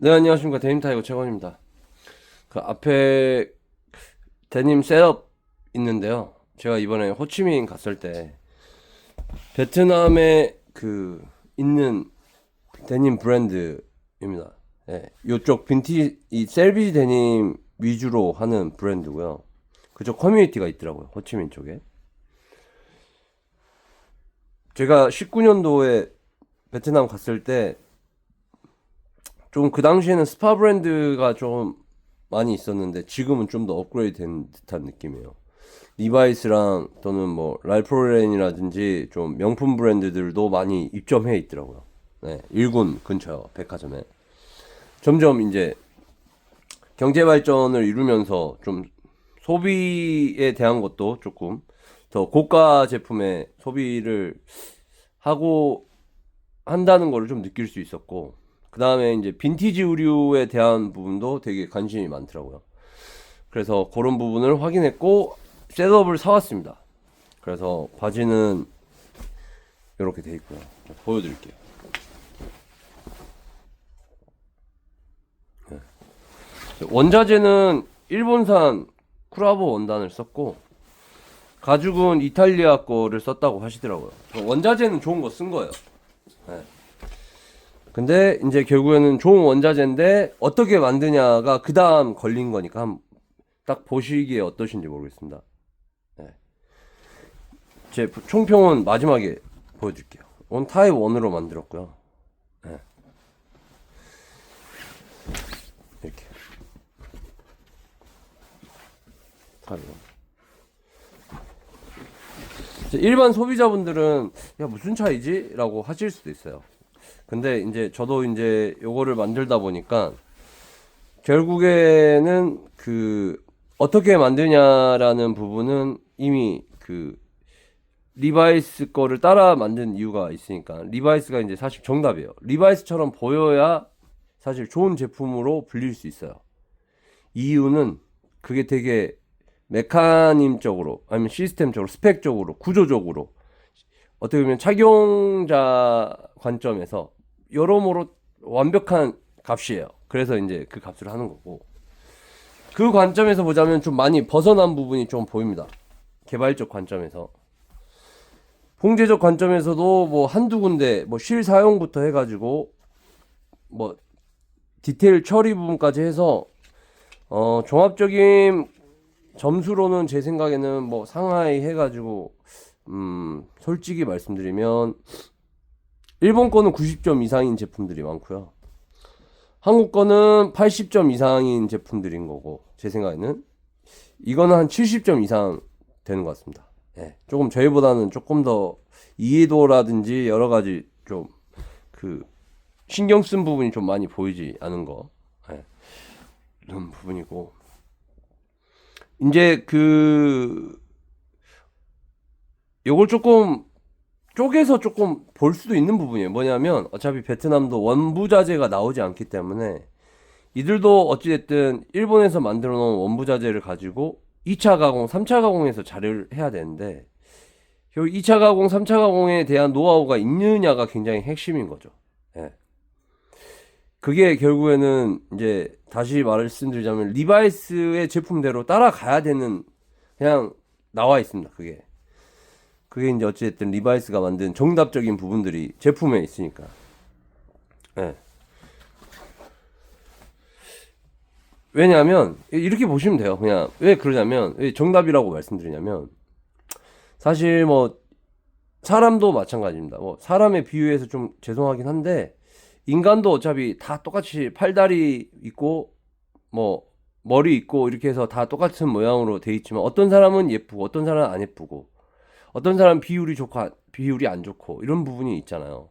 네, 안녕하십니까. 데님 타이거 최건입니다. 그 앞에 데님 셋업 있는데요. 제가 이번에 호치민 갔을 때 베트남에 그 있는 데님 브랜드입니다. 예, 요쪽 빈티 이 셀비지 데님 위주로 하는 브랜드고요. 그쪽 커뮤니티가 있더라고요. 호치민 쪽에. 제가 19년도에 베트남 갔을 때 좀 그 당시에는 스파 브랜드가 좀 많이 있었는데 지금은 좀 더 업그레이드 된 듯한 느낌이에요. 리바이스랑 또는 뭐 랄프로렌이라든지 좀 명품 브랜드들도 많이 입점해 있더라고요. 네, 일군 근처 백화점에. 점점 이제 경제 발전을 이루면서 좀 소비에 대한 것도 조금 더 고가 제품의 소비를 하고 한다는 거를 좀 느낄 수 있었고 그 다음에 이제 빈티지 의류에 대한 부분도 되게 관심이 많더라고요. 그래서 그런 부분을 확인했고 셋업을 사왔습니다. 그래서 바지는 이렇게 돼 있고요. 보여드릴게요. 네. 원자재는 일본산 쿠라보 원단을 썼고 가죽은 이탈리아 거를 썼다고 하시더라고요. 원자재는 좋은 거 쓴 거예요. 네. 근데 이제 결국에는 좋은 원자재인데 어떻게 만드냐가 그 다음 걸린 거니까 한 딱 보시기에 어떠신지 모르겠습니다. 네. 제 총평은 마지막에 보여줄게요. 원 타입 1으로 만들었고요. 네. 이렇게 타입 1. 이제 일반 소비자분들은 야 무슨 차이지? 라고 하실 수도 있어요. 근데 이제 저도 이제 요거를 만들다 보니까 결국에는 그 어떻게 만드냐라는 부분은 이미 그 리바이스 거를 따라 만든 이유가 있으니까 리바이스가 이제 사실 정답이에요. 리바이스처럼 보여야 사실 좋은 제품으로 불릴 수 있어요. 이유는 그게 되게 메카님적으로 아니면 시스템적으로 스펙적으로 구조적으로 어떻게 보면 착용자 관점에서 여러모로 완벽한 값이에요. 그래서 이제 그 값을 하는 거고 그 관점에서 보자면 좀 많이 벗어난 부분이 좀 보입니다. 개발적 관점에서 봉제적 관점에서도 뭐 한두 군데 뭐 실 사용부터 해가지고 뭐 디테일 처리 부분까지 해서 어 종합적인 점수로는 제 생각에는 뭐 상하이 해가지고 음 솔직히 말씀드리면 일본 거는 90점 이상인 제품들이 많고요. 한국 거는 80점 이상인 제품들인 거고 제 생각에는 이거는 한 70점 이상 되는 것 같습니다. 예, 조금 저희보다는 조금 더 이해도라든지 여러 가지 좀 그 신경 쓴 부분이 좀 많이 보이지 않은 거 예, 이런 부분이고 이제 그 요걸 조금 쪼개서 조금 볼 수도 있는 부분이에요. 뭐냐면 어차피 베트남도 원부자재가 나오지 않기 때문에 이들도 어찌됐든 일본에서 만들어 놓은 원부자재를 가지고 2차 가공, 3차 가공에서 자료를 해야 되는데 결국 2차 가공, 3차 가공에 대한 노하우가 있느냐가 굉장히 핵심인 거죠. 예. 그게 결국에는 이제 다시 말씀드리자면 리바이스의 제품대로 따라가야 되는 그냥 나와 있습니다. 그게. 그게 이제 어찌됐든 리바이스가 만든 정답적인 부분들이 제품에 있으니까. 예. 왜냐하면 이렇게 보시면 돼요. 그냥 왜 그러냐면 왜 정답이라고 말씀드리냐면 사실 뭐 사람도 마찬가지입니다. 뭐 사람의 비유에서 좀 죄송하긴 한데 인간도 어차피 다 똑같이 팔다리 있고 뭐 머리 있고 이렇게 해서 다 똑같은 모양으로 돼 있지만 어떤 사람은 예쁘고 어떤 사람은 안 예쁘고 어떤 사람 비율이 좋고 안- 비율이 안 좋고 이런 부분이 있잖아요.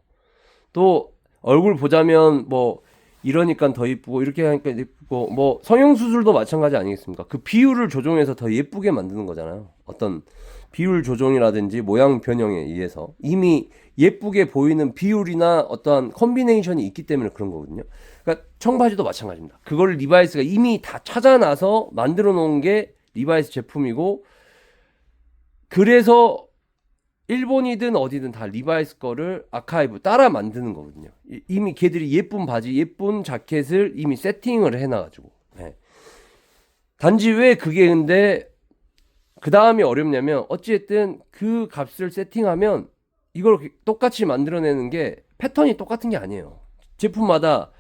또 얼굴 보자면 뭐 이러니까 더 예쁘고 이렇게 하니까 예쁘고 뭐 성형 수술도 마찬가지 아니겠습니까? 그 비율을 조정해서 더 예쁘게 만드는 거잖아요. 어떤 비율 조정이라든지 모양 변형에 의해서 이미 예쁘게 보이는 비율이나 어떠한 컨비네이션이 있기 때문에 그런 거거든요. 그러니까 청바지도 마찬가지입니다. 그걸 리바이스가 이미 다 찾아놔서 만들어 놓은 게 리바이스 제품이고 그래서 일본이든 어디든 다 리바이스 거를 아카이브 따라 만드는 거거든요. 이- 이미 걔들이 예쁜 바지, 예쁜 자켓을 이미 세팅을 해놔가지고. 예. 단지 왜 그게 근데 그 다음이 어렵냐면 어찌됐든 그 값을 세팅하면 이걸 똑같이 만들어내는 게 패턴이 똑같은 게 아니에요. 제품마다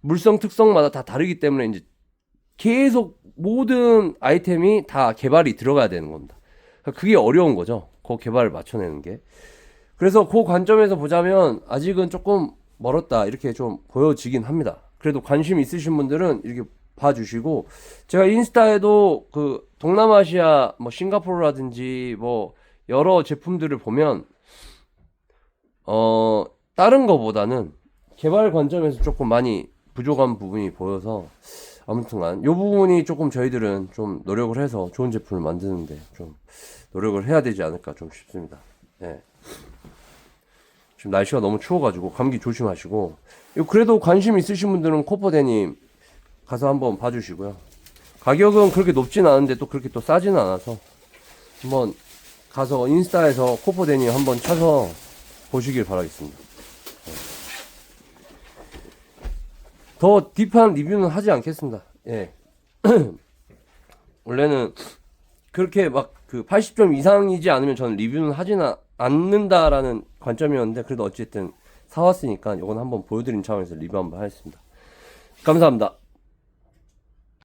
물성 특성마다 다 다르기 때문에 이제 계속 모든 아이템이 다 개발이 들어가야 되는 겁니다. 그러니까 그게 어려운 거죠. 그 개발을 맞춰내는 게. 그래서 그 관점에서 보자면 아직은 조금 멀었다 이렇게 좀 보여지긴 합니다. 그래도 관심 있으신 분들은 이렇게 봐주시고 제가 인스타에도 그 동남아시아 뭐 싱가포르라든지 뭐 여러 제품들을 보면 어 다른 거보다는 개발 관점에서 조금 많이 부족한 부분이 보여서 아무튼간 요 부분이 조금 저희들은 좀 노력을 해서 좋은 제품을 만드는데 좀 노력을 해야 되지 않을까 좀 싶습니다. 예. 지금 날씨가 너무 추워가지고 감기 조심하시고 그래도 관심 있으신 분들은 코퍼대님 가서 한번 봐주시고요. 가격은 그렇게 높진 않은데 또 그렇게 또 싸지는 않아서 한번 가서 인스타에서 코퍼대님 한번 쳐서 보시길 바라겠습니다. 더 딥한 리뷰는 하지 않겠습니다. 예. 원래는 그렇게 막 그 80점 이상이지 않으면 저는 리뷰는 하지는 않는다라는 관점이었는데 그래도 어쨌든 사왔으니까 이건 한번 보여드린 차원에서 리뷰 한번 하겠습니다. 감사합니다.